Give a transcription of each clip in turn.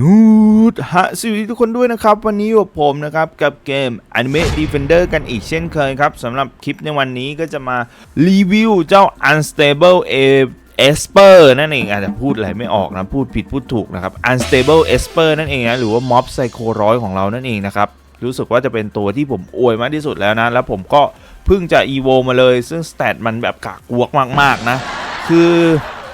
นูดฮะสวัสดีทุกคนด้วยนะครับ วันนี้อยู่กับผมนะครับ กับเกม Anime Defender กันอีกเช่นเคยครับสำหรับคลิปในวันนี้ก็จะมารีวิวเจ้า Unstable A Esper นั่นเองอาจจะพูดอะไรไม่ออกนะ พูดผิดพูดถูกนะครับ Unstable Esper นั่นเองนะหรือว่า Mob Psycho ร้อยของเรานั่นเองนะครับ รู้สึกว่าจะเป็นตัวที่ผมอวยมากที่สุดแล้วนะ แล้วผมก็เพิ่งจะ EVO มาเลย ซึ่งสเตตมันแบบกากกวกมากๆนะ คือ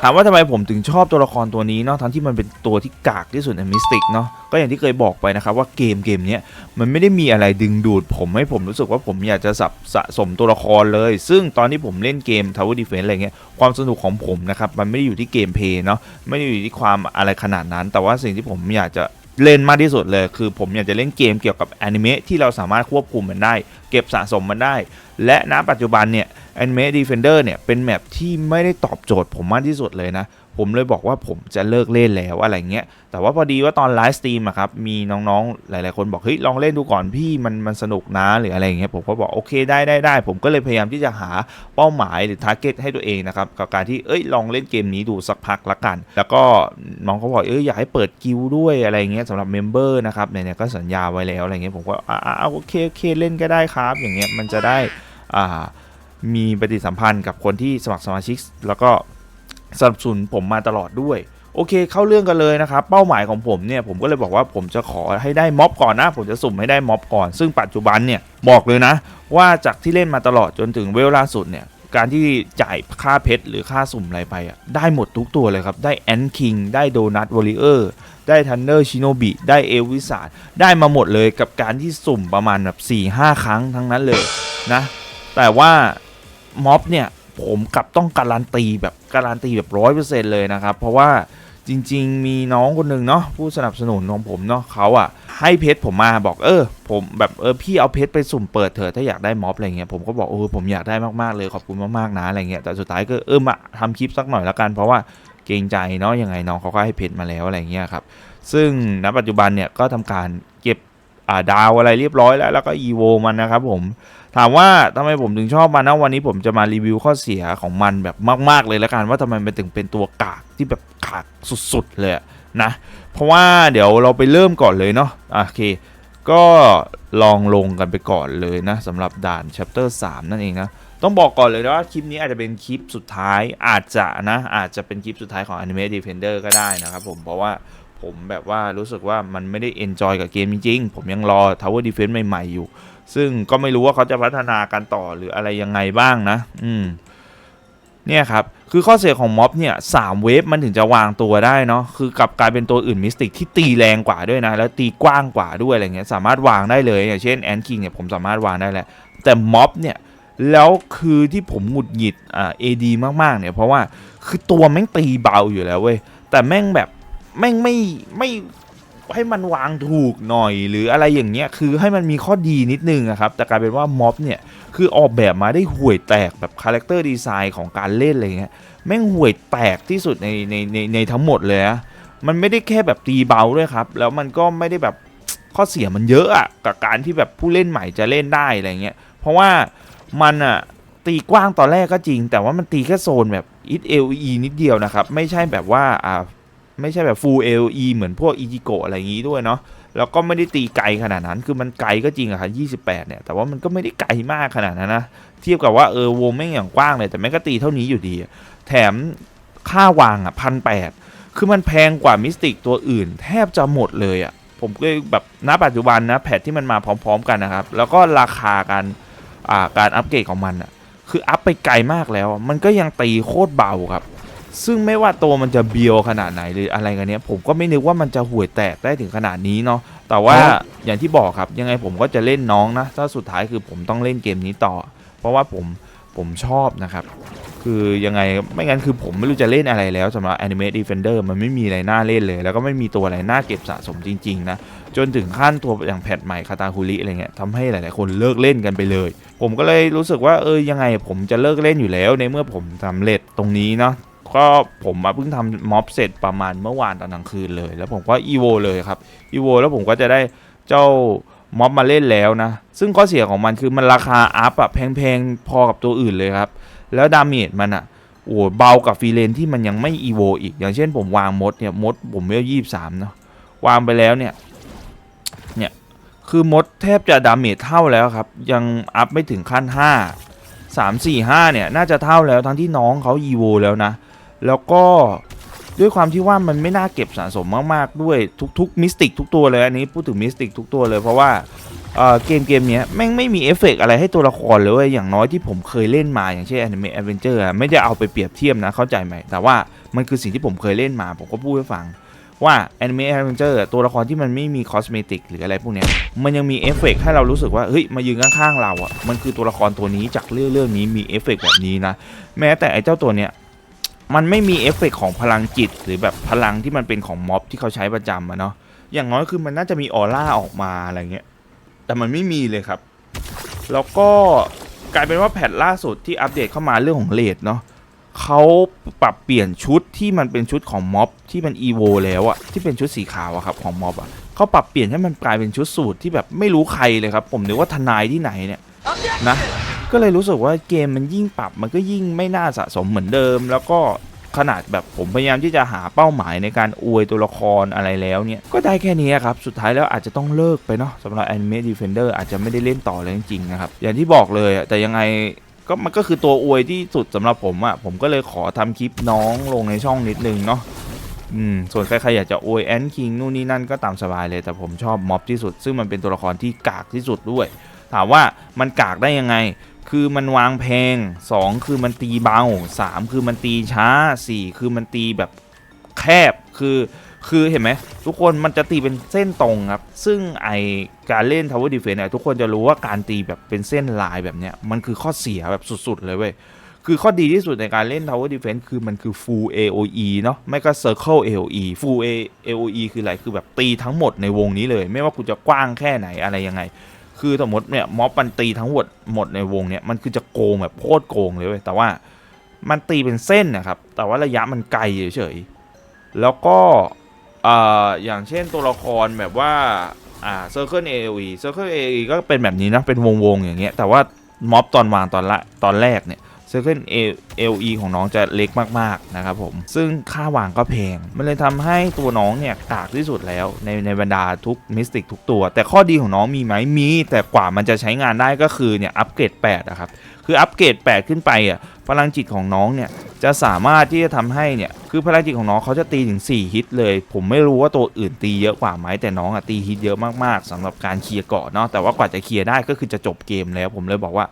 ถามว่าทำไมผมถึงชอบตัวละครตัวนี้เนาะทั้งที่มันเป็นตัวที่กากที่สุดในมิสติกเนาะก็อย่างที่เคยบอกไปนะครับว่าเกมเกมนี้มันไม่ได้มีอะไรดึงดูด ผมให้ผมรู้สึกว่าผมอยากจะสับสะสมตัวละครเลย ซึ่งตอนที่ผมเล่นเกม Tower Defense อะไรเงี้ยความสนุกของผมนะครับมันไม่ได้อยู่ที่เกมเพย์เนาะไม่ได้อยู่ที่ความอะไรขนาดนั้น แต่ว่าสิ่งที่ผมอยากจะ เล่นมากที่สุดเลย คือผมอยากจะเล่นเกมเกี่ยวกับแอนิเมะที่เราสามารถควบคุมมันได้ เก็บสะสมมันได้ และณปัจจุบันเนี่ยแอนิเมะดีเฟนเดอร์เนี่ยเป็นแมปที่ไม่ได้ตอบโจทย์ผมมากที่สุดเลยนะ ผมเลยบอกว่าผมจะเลิกเล่นแล้วอะไรเงี้ย แต่ว่าพอดีว่าตอนไลฟ์สตรีมอะครับ มีน้องๆ หลาย ๆ คนบอก เฮ้ย ลองเล่นดูก่อนพี่มันมันสนุกนะหรืออะไรเงี้ย ผมก็บอก โอเคได้ได้ได้ ผมก็เลยพยายามที่จะหาเป้าหมายหรือทาร์เก็ตให้ตัวเองนะครับ กับการที่ เอ้ย ลองเล่นเกมนี้ดูสักพักละกัน แล้วก็น้องเขาบอก เอ้ย อยากให้เปิดกิลด์ด้วยอะไรเงี้ยสำหรับเมมเบอร์นะครับเนี่ยก็สัญญาไว้แล้วอะไรเงี้ย ผมก็ อ่าโอเคโอเคเล่นก็ได้ครับ อย่างเงี้ย มันจะได้ อ่ามีปฏิสัมพันธ์กับคนที่สมัครสมาชิก แล้วก็ สนับสนุนผมมาตลอดด้วย โอเคเข้าเรื่องกันเลยนะครับ เป้าหมายของผมเนี่ยผมก็เลยบอกว่าผมจะขอให้ได้ม็อบก่อนนะ ผมจะสุ่มให้ได้ม็อบก่อน ซึ่งปัจจุบันเนี่ยบอกเลยนะ ว่าจากที่เล่นมาตลอดจนถึงเวลล่าสุดเนี่ยการที่จ่ายค่าเพชรหรือค่าสุ่มอะไรไปอะได้หมดทุกตัวเลยครับ ได้แอนคิงได้โดนัทวอริเออร์ได้ทันเนอร์ชิโนบิได้เอลวิสาดได้มาหมดเลยกับการที่สุ่มประมาณแบบ4-5 ครั้งทั้งนั้นเลยนะ แต่ว่าม็อบเนี่ย ผมกลับต้องการันตีแบบการันตีแบบร้อยเปอร์เซ็นต์เลยนะครับ เพราะว่าจริง ๆ มีน้องคนหนึ่งเนาะผู้สนับสนุนของผมเนาะเขาอะให้เพชรผมมาบอกเออ ผมแบบเออพี่เอาเพชรไปสุ่มเปิดเถอะถ้าอยากได้ม็อบอะไรเงี้ยผมก็บอกเออผมอยากได้มากๆเลยขอบคุณมากๆนะอะไรเงี้ยแต่สุดท้ายก็เออมาทำคลิปสักหน่อยละกัน เพราะว่าเกรงใจเนาะยังไงน้องเขาก็ให้เพชรมาแล้วอะไรเงี้ยครับซึ่งณปัจจุบันเนี่ยก็ทำการเก็บอ่าดาวอะไรเรียบร้อยแล้ว แล้วก็อีโวมันนะครับผม ถามว่าทำไมผมถึงชอบมันนะวันนี้ผมจะมารีวิวข้อเสียของมันแบบมาก ๆ เลยล้วกันว่าทำไมมันถึงเป็นตัวกากที่แบบกากสุด ๆ เลยนะ เพราะว่าเดี๋ยวเราไปเริ่มก่อนเลยเนาะอะโอเค ก็ลองลงกันไปก่อนเลยนะสำหรับด่าน chapter 3 นั่นเองนะ ต้องบอกก่อนเลยนะว่าคลิปนี้อาจจะเป็นคลิปสุดท้ายอาจจะนะ อาจจะเป็นคลิปสุดท้ายของ Anime Defender ก็ได้นะครับผมเพราะว่า ผมแบบว่ารู้สึกว่ามันไม่ได้ enjoy กับเกมจริงๆ ผมยังรอ Tower Defense ใหม่ ๆ อยู่ ซึ่งก็ไม่รู้ว่าเขาจะพัฒนากันต่อหรืออะไรยังไงบ้างนะ อืมเนี่ยครับ คือข้อเสียของม็อบเนี่ยสามเวฟมันถึงจะวางตัวได้เนาะ คือกลับกลายเป็นตัวอื่นมิสติกที่ตีแรงกว่าด้วยนะ แล้วตีกว้างกว่าด้วยอะไรเงี้ย สามารถวางได้เลยอย่างเช่นแอนคิงเนี่ยผมสามารถวางได้แหละแต่ม็อบเนี่ย แล้วคือที่ผมหงุดหงิดอ่าเอดีมากๆเนี่ย เพราะว่าคือตัวแม่งตีเบาอยู่แล้วเว้ย แต่แม่งแบบ แม่งไม่ไม่ให้มันวางถูกหน่อยหรืออะไรอย่างเงี้ยคือให้มันมีข้อดีนิดนึงครับแต่กลายเป็นว่าม็อบเนี่ยคือออกแบบมาได้ห่วยแตกแบบคาแรคเตอร์ดีไซน์ของการเล่นอะไรเงี้ยแม่งห่วยแตกที่สุดในในในในทั้งหมดเลยนะมันไม่ได้แค่แบบตีเบาด้วยครับ แล้วมันก็ไม่ได้แบบข้อเสียมันเยอะอะกับการที่แบบผู้เล่นใหม่จะเล่นได้อะไรเงี้ยเพราะว่ามันอะตีกว้างตอนแรกก็จริง แต่ว่ามันตีแค่โซนแบบอิทเอลีนิดเดียวนะครับ ไม่ใช่แบบว่าอ่า ไม่ใช่แบบฟูลเอลีเหมือนพวกอีจิโกะอะไรอย่างงี้ด้วยเนาะแล้วก็ไม่ได้ตีไกลขนาดนั้น คือมันไกลก็จริงอะครับ28 เนี่ย แต่ว่ามันก็ไม่ได้ไกลมากขนาดนั้นนะ เทียบกับว่าเออวงแม่งอย่างกว้างเลย แต่แม่งก็ตีเท่านี้อยู่ดี แถมค่าวางอะพันแปดคือมันแพงกว่ามิสติกตัวอื่น แทบจะหมดเลยอะผมก็แบบณปัจจุบันนะแพทที่มันมาพร้อม ๆ กันนะครับ แล้วก็ราคาการอ่าการอัปเกรดของมันอะคืออัพไปไกลมากแล้ว มันก็ยังตีโคตรเบาครับ ซึ่งไม่ว่าตัวมันจะเบียวขนาดไหนหรืออะไรกันเนี้ยผมก็ไม่นึกว่ามันจะห่วยแตกได้ถึงขนาดนี้เนาะแต่ว่าอย่างที่บอกครับยังไงผมก็จะเล่นน้องนะถ้าสุดท้ายคือผมต้องเล่นเกมนี้ต่อ เพราะว่าผมผมชอบนะครับ คือยังไงไม่งั้นคือผมไม่รู้จะเล่นอะไรแล้วสำหรับ Anime Defender มันไม่มีอะไรน่าเล่นเลย แล้วก็ไม่มีตัวอะไรน่าเก็บสะสมจริงๆนะจนถึงขั้นตัวอย่างแพทใหม่คาตาคุริอะไรเงี้ยทำให้หลายๆคนเลิกเล่นกันไปเลย ผมก็เลยรู้สึกว่าเออยังไงผมจะเลิกเล่นอยู่แล้วในเมื่อผมสำเร็จตรงนี้เนาะ ก็ผมมาเพิ่งทำม็อบเสร็จประมาณเมื่อวานตอนกลางคืนเลย แล้วผมก็อีโวเลยครับอีโวแล้วผมก็จะได้เจ้าม็อบมาเล่นแล้วนะ ซึ่งข้อเสียของมันคือมันราคาอัพอะแพงๆ พอกับตัวอื่นเลยครับ แล้วดาเมจมันอะโอ้เบากับฟรีเลนที่มันยังไม่อีโวอีก อย่างเช่นผมวางมดเนี่ยมดผมเวลยี่สามเนาะวางไปแล้วเนี่ย เนี่ย คือมดแทบจะดาเมจเท่าแล้วครับ ยังอัพไม่ถึงขั้น5 3 4 5เนี่ย น่าจะเท่าแล้วทั้งที่น้องเขาอีโวแล้วนะ แล้วก็ด้วยความที่ว่ามันไม่น่าเก็บสะสมมากๆด้วยทุกๆมิสติกทุกตัวเลยอันนี้พูดถึงมิสติกทุกตัวเลยเพราะว่าเกมเกมนี้แม่งไม่มีเอฟเฟกต์อะไรให้ตัวละครเลยอย่างน้อยที่ผมเคยเล่นมาอย่างเช่น Anime Adventure อะไม่ได้เอาไปเปรียบเทียบนะเข้าใจไหม แต่ว่ามันคือสิ่งที่ผมเคยเล่นมา ผมก็พูดให้ฟังว่า Anime Adventure อะตัวละครที่มันไม่มีคอสเมติกหรืออะไรพวกนี้มันยังมีเอฟเฟกต์ให้เรารู้สึกว่าเฮ้ยมายืนข้างๆเราอะมันคือตัวละครตัวนี้จากเรื่องเรื่องนี้มีเอฟเฟกแบบนี้นะแม้แต่ไอ้เจ้าตัวเนี้ย มันไม่มีเอฟเฟกต์ของพลังจิต หรือแบบพลังที่มันเป็นของม็อบที่เขาใช้ประจำอะเนาะอย่างน้อยคือมันน่าจะมีออร่าออกมาอะไรเงี้ยแต่มันไม่มีเลยครับ แล้วก็กลายเป็นว่าแพทล่าสุดที่อัปเดตเข้ามาเรื่องของเลดเนาะเขาปรับเปลี่ยนชุดที่มันเป็นชุดของม็อบที่มันอีโวแล้วอะที่เป็นชุดสีขาวอะครับของม็อบอะเขาปรับเปลี่ยนให้มันกลายเป็นชุดสูตรที่แบบไม่รู้ใครเลยครับ ผมนึกว่าทนายที่ไหนเนี่ยนะ ก็เลยรู้สึกว่าเกมมันยิ่งปรับมันก็ยิ่งไม่น่าสะสมเหมือนเดิม แล้วก็ขนาดแบบผมพยายามที่จะหาเป้าหมายในการอวยตัวละครอะไรแล้วเนี่ย ก็ได้แค่นี้ครับ สุดท้ายแล้วอาจจะต้องเลิกไปเนาะสำหรับ Anime Defender อาจจะไม่ได้เล่นต่อเลยจริงๆนะครับ อย่างที่บอกเลยแต่ยังไงก็มันก็คือตัวอวยที่สุดสำหรับผมอะผมก็เลยขอทำคลิปน้องลงในช่องนิดนึงเนาะอืมส่วนใครๆอยากจะอวยแอนคิงนู่นนี่นั่นก็ตามสบายเลยแต่ผมชอบม็อบที่สุด ซึ่งมันเป็นตัวละครที่กากที่สุดด้วย ถามว่ามันกากได้ยังไง คือมันวางแพง 2 คือมันตีเบา 3 คือมันตีช้า 4 คือมันตีแบบแคบคือคือเห็นไหมทุกคนมันจะตีเป็นเส้นตรงครับ ซึ่งไอการเล่น Tower Defense เนี่ยทุกคนจะรู้ว่าการตีแบบเป็นเส้นลายแบบเนี้ยมันคือข้อเสียแบบสุด ๆ เลยเว้ยคือข้อดีที่สุดในการเล่น Tower Defense คือมันคือ Full AOE เนาะไม่ก็ Circle AOE Full A AOE คืออะไรคือแบบตีทั้งหมดในวงนี้เลย ไม่ว่าคุณจะกว้างแค่ไหนอะไรยังไง คือสมมติเนี่ยม็อบมันตีทั้งหมดหมดในวงเนี่ยมันคือจะโกงแบบโคตรโกงเลยเว้ยแต่ว่ามันตีเป็นเส้นนะครับ แต่ว่าระยะมันไกลเฉยๆแล้วก็เอ่ออย่างเช่นตัวละครแบบว่าอ่า Circle AOE Circle AOE ก็เป็นแบบนี้นะเป็นวงๆอย่างเงี้ยแต่ว่าม็อบตอนวางตอนละตอนแรกเนี่ย Circle AOE ของน้องจะเล็กมากๆนะครับผม ซึ่งค่าวางก็แพง มันเลยทำให้ตัวน้องเนี่ยกากที่สุดแล้วในในบรรดาทุกมิสติกทุกตัว แต่ข้อดีของน้องมีไหมมี แต่กว่ามันจะใช้งานได้ก็คือเนี่ยอัปเกรด8อะครับ คืออัปเกรด 8 ขึ้นไปอะพลังจิตของน้องเนี่ยจะสามารถที่จะทำให้เนี่ยคือพลังจิตของน้องเขาจะตีถึง 4 ฮิตเลย ผมไม่รู้ว่าตัวอื่นตีเยอะกว่าไหมแต่น้องอะตีฮิตเยอะมากๆสำหรับการเคลียร์เกาะเนาะแต่ว่ากว่าจะเคลียร์ได้ก็คือจะจบเกมแล้ว ผมเลยบอกว่า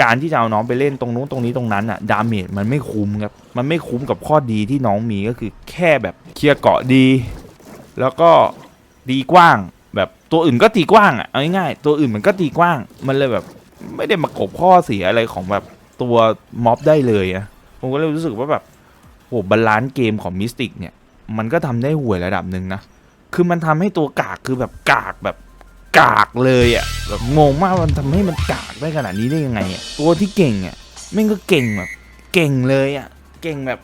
การที่จะเอาน้องไปเล่นตรงนู้นตรงนี้ตรงนั้นอะดาเมจมันไม่คุ้มครับ มันไม่คุ้มกับข้อดีที่น้องมีก็คือแค่แบบเคลียร์เกาะดี แล้วก็ตีกว้าง แบบตัวอื่นก็ตีกว้างอะเอาง่ายๆตัวอื่นมันก็ตีกว้าง มันเลยแบบไม่ได้มากบข้อเสียอะไรของแบบตัวม็อบได้เลยอะผมก็เลยรู้สึกว่าแบบโหบาลานซ์เกมของมิสติกเนี่ย มันก็ทำได้ห่วยระดับหนึ่งนะ คือมันทำให้ตัวกากคือแบบกากแบบ กากเลยอะ่ะแบบงงมากมันทำให้มันกากได้ขนาดนี้ได้ยังไงอะ่ะตัวที่เก่งอะแม่งก็เก่งแบบ เก่งเลยอะ่ะเก่งแบบ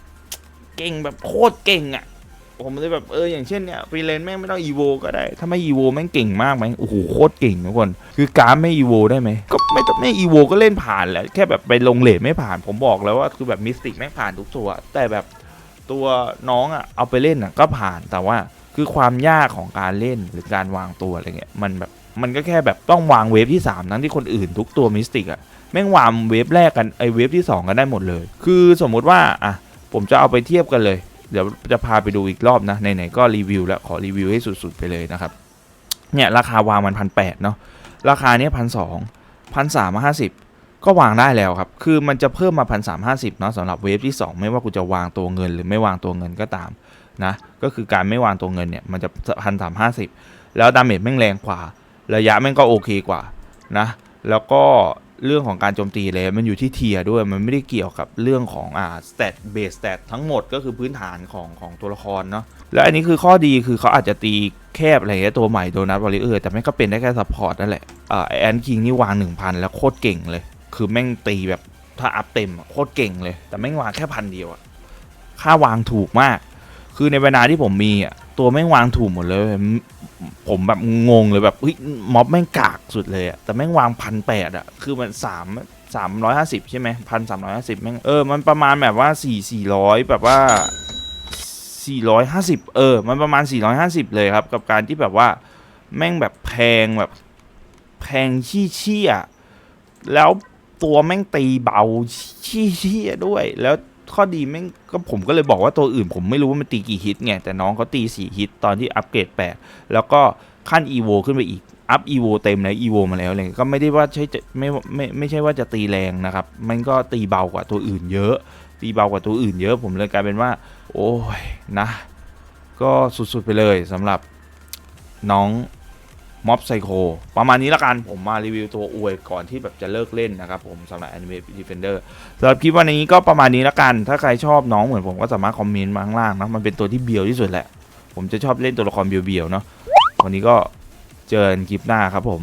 เก่งแบบโคตรเก่งอะ่ะผมเลยแบบเอออย่างเช่นเนี่ยฟรีเลนแม่งไม่ต้องอีโวก็ได้ ถ้าไม่อีโวแม่งเก่งมากไหมโอ้โหโคตรเก่งทุกคน คือการไม่อีโวได้ไหมก็ไม่ต้องไม่อีโวก็เล่นผ่านแหละแค่แบบไปลงเลทไม่ผ่านผมบอกแล้วว่าคือแบบมิสติกแม่งผ่านทุกตัว แต่แบบตัวน้องอะเอาไปเล่นอะก็ผ่านแต่ว่าคือความยากของการเล่นหรือการวางตัวอะไรเงี้ยมันแบบ มันก็แค่แบบต้องวางเวฟที่3ทั้งที่คนอื่นทุกตัวมิสติกอะแม่งวางเวฟแรกกันไอเวฟที่ 2 กันได้หมดเลย คือสมมุติว่าอะผมจะเอาไปเทียบกันเลย เดี๋ยวจะพาไปดูอีกรอบนะไหนๆก็รีวิวแล้วขอรีวิวให้สุดๆไปเลยนะครับเนี่ยราคาวางมันพันแเนาะราคาเนี้ยพันสองพันสามห้าสิบก็วางได้แล้วครับ คือมันจะเพิ่มมาพันสามห้าสิบเนาะสำหรับเวฟที่ 2 ไม่ว่ากูจะวางตัวเงินหรือไม่วางตัวเงินก็ตามนะก็คือการไม่วางตัวเงินเนี่ยมันจะพันสามห้าสิบแล้วดาเมจแม่งแรงกว่า ระยะแม่งก็โอเคกว่านะ แล้วก็เรื่องของการโจมตีเลยมันอยู่ที่เทียด้วยมันไม่ได้เกี่ยวกับเรื่องของอ่าสเตตเบสสเตตทั้งหมดก็คือพื้นฐานของของตัวละครเนาะแล้วอันนี้คือข้อดีคือเขาอาจจะตีแคบอะไรเงี้ยตัวใหม่โดนัทวอลเลอร์แต่แม่งก็เป็นได้แค่ซัพพอร์ตนั่นแหละอ่าแอนคิงนี่วาง 1000 แล้วโคตรเก่งเลย คือแม่งตีแบบถ้าอัพเต็มโคตรเก่งเลย แต่แม่งวางแค่พันเดียวอะค่าวางถูกมาก คือในเวลาที่ผมมีอะตัวแม่งวางถูกหมดเลย ผมแบบงงเลยแบบเฮ้ยม็อบแม่งกากสุดเลยอะแต่แม่งวางพันแปดอะคือมันสามสามร้อยห้าสิบใช่ไหมพันสามร้อยห้าสิบแม่งเออมันประมาณแบบว่าสี่สี่ร้อยแบบว่า450เออ มันประมาณ450เลยครับ กับการที่แบบว่าแม่งแบบแพงแบบแพงชี้เชี่ยแล้วตัวแม่งตีเบาชี้เชี่ยด้วยแล้ว ข้อดีแม่งก็ผมก็เลยบอกว่าตัวอื่น ผมไม่รู้ว่ามันตีกี่ฮิตไงแต่น้องเขาตี4ฮิตตอนที่อัปเกรด8แล้วก็ขั้น EVO ขึ้นไปอีกอัพ EVO เต็มเลย EVO มาแล้วอะไรเลยก็ไม่ได้ว่าใช่ไม่ไม่ไม่ใช่ว่าจะตีแรงนะครับ มันก็ตีเบากว่าตัวอื่นเยอะ ตีเบากว่าตัวอื่นเยอะผมเลยกลายเป็นว่า โอ้ยนะ ก็สุดๆไปเลยสำหรับน้อง ม็อบไซโคประมาณนี้ละกันผมมารีวิวตัวอวยก่อนที่แบบจะเลิกเล่นนะครับผมสำหรับ Anime Defender สำหรับคลิปวันนี้ก็ประมาณนี้ละกัน ถ้าใครชอบน้องเหมือนผมก็สามารถคอมเมนต์มาข้างล่างนะมันเป็นตัวที่เบียวที่สุดแหละ ผมจะชอบเล่นตัวละครเบียวๆเนาะวันนี้ก็เจอกันคลิปหน้าครับผม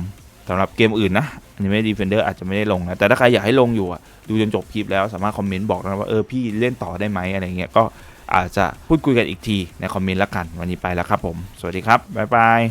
สำหรับเกมอื่นนะ Anime Defender อาจจะไม่ได้ลงนะแต่ถ้าใครอยากให้ลงอยู่อะดูจนจบคลิปแล้วสามารถคอมเมนต์บอกนะว่าเออพี่เล่นต่อได้ไหมอะไรเงี้ยก็อาจจะพูดคุยกันอีกทีในคอมเมนต์ละกัน วันนี้ไปแล้วครับผม สวัสดีครับ บ๊ายบาย